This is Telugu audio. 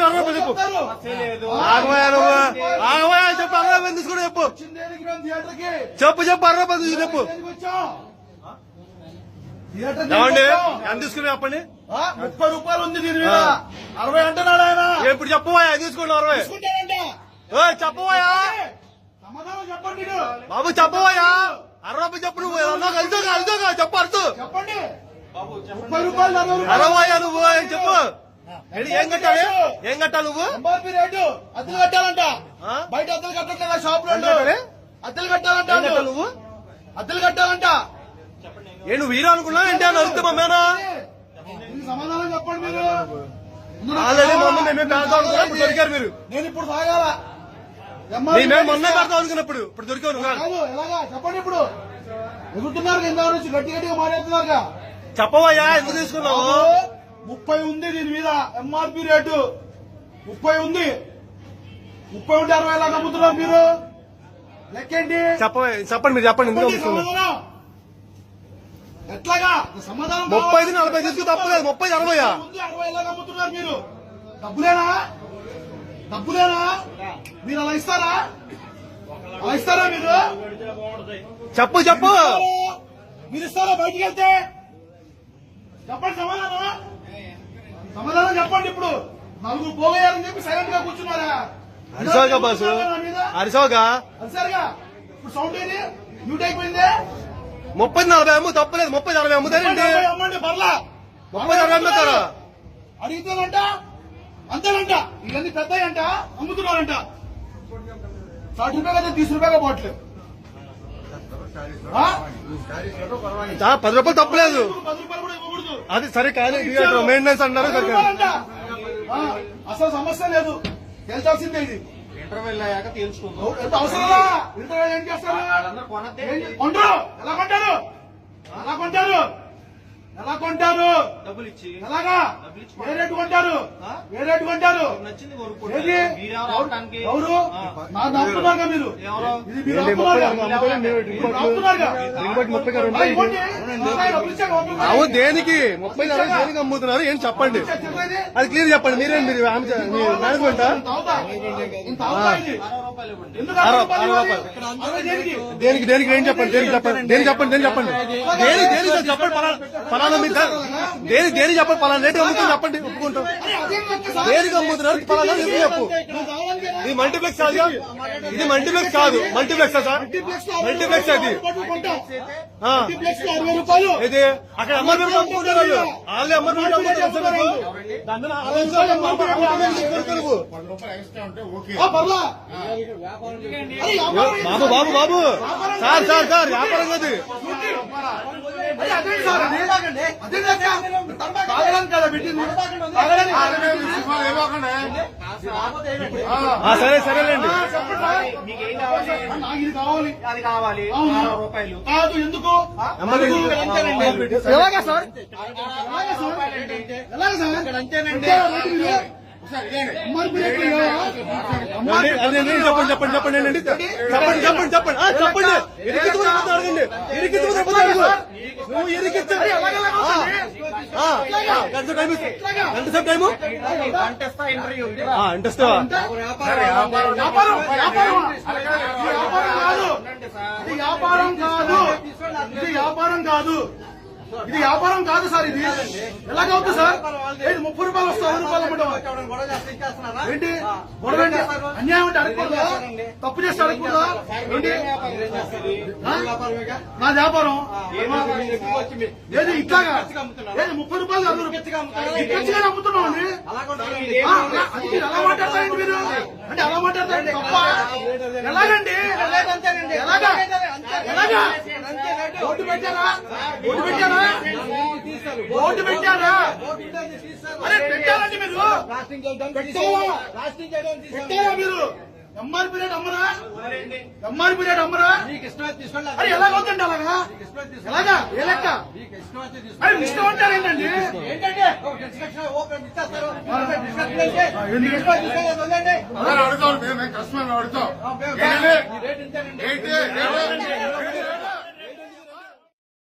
తీసుకుని అరవై రూపాయలు చెప్పు. నువ్వు చెప్పు అరవై రూపాయలు తీసుకుని చెప్పు? చెప్పు చెప్పు అరవై తీసుకుని చెప్పు. ఏమండి. ఎంత తీసుకుని చెప్పండి ముప్పై రూపాయలు ఉంది దీని మీద. అరవై అంటున్నాడు ఆయన. ఇప్పుడు చెప్పబోయా తీసుకుని అరవై? మీరు. బాబు చెప్పబోయా అరవై రూపాయలు చెప్పు నువ్వు. అన్నా కలితో కలితో చెప్పు అర్థం. చెప్పండి. అరవై నువ్వు చెప్పు? ఏం కట్టాలి? ఏం కట్టాలి నువ్వు? MRP rate. అద్దెలు కట్టాలంట? బయట అద్దెలు కట్టట్లేదా షాప్లో? అద్దెలు కట్టాలంట నువ్వు? అద్దెలు కట్టాలంట. ఏ నువ్వు హీరో అనుకున్నా ఏంటి అని అడుగుతా మమ్మేనా దీనికి సమాధానం చెప్పండి మీరు. ముందు నాకు ఆల్రెడీ మొన్న కావాలా? మేమే పెడతాం అనుకున్నా ఇప్పుడు దొరికారు మీరు. నేను ఇప్పుడు మేమే మొన్న ఇస్తా. పెడతాం అనుకున్నప్పుడు. ఇప్పుడు ఎలాగా? చెప్పండి ఇప్పుడు. ఎగురుతున్నారు కింద నుంచి గట్టి గట్టిగా చెప్పవయ్యా ఎందుకు తీసుకున్నావు? ముప్పై ఉంది దీని మీద ఎంఆర్పి రేటు. ముప్పై ఉంది. ముప్పై ఉంటే అరవై ఎలా నమ్ముతున్నారు మీరు. లెక్కేంటి? చెప్పండి మీరు చెప్పండి. ఎట్లాగా? సమాధానం ముప్పై. నలభై తీసుకు తప్పలేదు ముప్పై అరవయా ఉంది అరవై ఎలా నమ్ముతున్నారు మీరు. డబ్బులేనా? డబ్బులేనా? మీరు అలా ఇస్తారా? అలా ఇస్తారా మీరు? చెప్పు చెప్పు. మీరు ఇస్తారా? బయటికి వెళ్తే? చెప్పండి సమాధానం సమాధానం చెప్పండి ఇప్పుడు? నలుగురు పోగయ్యారని చెప్పి సైలెంట్గా కూర్చున్నారా? అరిసోగా బాసు? అరిసోగా? అరిసారుగా? ఇప్పుడు సౌండ్ ఏది? మ్యూట్ అయిపోయింది? ముప్పై నలభై అమ్ము తప్పలేదు. ముప్పై అరవై అమ్ముతారండి అమ్మండి, అమ్మండి పర్లా ముప్పై అరవై అమ్ముతారా? అడిగితేనంట అంతేనంట. ఇవన్నీ పెద్దయంట అమ్ముతున్నారంట. సాటి రూపాయలు తీసి రూపాయలు? ఆ, పది రూపాయలు తప్పలేదు పది రూపాయలు కూడా అది సరే కానీ మెయింటెనెన్స్. ఆ, అసలు సమస్య లేదు. తేల్చాల్సిందే ఇది. ఇంటర్వెల్ అయ్యాక తేల్చుకుందాం ఎంత అవసరమా? ఇంటర్ ఏం చేస్తారు? ఎలా కొంటారు? ఎలా కొంటారు? డబ్బులు ఇచ్చి. ఎలాగా? ఏ రేటు కొంటారు? ఏ రేటు కొంటారు? నచ్చింది ఎవరు? నమ్ముతున్నారుగా మీరు. అవు దేనికి? ముప్పై నలభై దేనికి అమ్ముతున్నారు ఏంటి చెప్పండి? అది క్లియర్ చెప్పండి. మీరేం మీరు మేనేజ్మెంట్ దేనికి? దేనికి ఏం చెప్పండి? దేనికి చెప్పండి? దేనికి చెప్పండి? దేనికి చెప్పండి? దేనికి దేనికి చెప్పండి? పలానా మీ దేనికి దేనికి చెప్పండి? పలానా రేటు అమ్ముతుంది చెప్పండి ఒప్పుకుంటాం? దేనికి అమ్ముతున్నారు? పలానా రేటు చెప్పు? ఇది మల్టీప్లెక్స్ కాదు ఇది మల్టీప్లెక్స్ కాదు. Multiplex sir? మల్టీప్లెక్స్ అది. ఇది అక్కడ అమ్ముకుంటారు వాళ్ళు? దాని వ్యాపారం బాబు బాబు. బాబు సార్ సార్ సార్ వ్యాపారం కాదు. సార్ సరేలేండి కావాలి నాకు ఇది కావాలి అది కావాలి అవును. అరవై రూపాయలు కాదు ఎందుకు ఎలాగా సార్ ఎలాగా సార్ అంతేనండి చెప్పండి చెప్పండి చెప్పండి చెప్పండి చెప్పండి చెప్పండి ఆ, చెప్పండి ఇరికించుకుని అడగండి ఇరికించుకుని నువ్వు ఇరికించు ఎంత టైం ఎంత వ్యాపారం కాదు. ఇది వ్యాపారం కాదు. ఇది వ్యాపారం కాదు సార్ ఇది. ఎలాగవుతుంది సార్? ఏంటి ముప్పై రూపాయలు వస్తా రూపాయలు ఏంటి? గొడవ అన్యాయం అంటే అడగకూడదా తప్పు చేస్తే అడగకూడదా ఏంటి? నా వ్యాపారం? ఏది ఇట్లాగా? ఏది ముప్పై రూపాయలు అరవై ఇక్కచ్చిగా అమ్ముతున్నాం అండి. అది మీరు ఎలా మాట్లాడతారండి మీరు? అంటే అలా మాట్లాడతారండి ఎలాగండి? ఎలాగా? ఎలాగా? ఓటు పెట్టారా? ఓటు పెట్టారా? ఓటు పెట్టారా? అరే పెట్టారండి మీరు. పెట్టారా? పెట్టారా మీరు? ఎంఆర్పీ రేట్ అమ్మరా? ఎంఆర్పీ రేట్ అమ్మరా? అరే ఎలాగవుతుంది అలాగా? ఎలాగా? ఏ లెక్క? అరే మీ ఇష్టం అంటారు ఏంటండి? ఏంటంటే అడుగుతాం. మేము కస్టమర్ అడుగుతాం?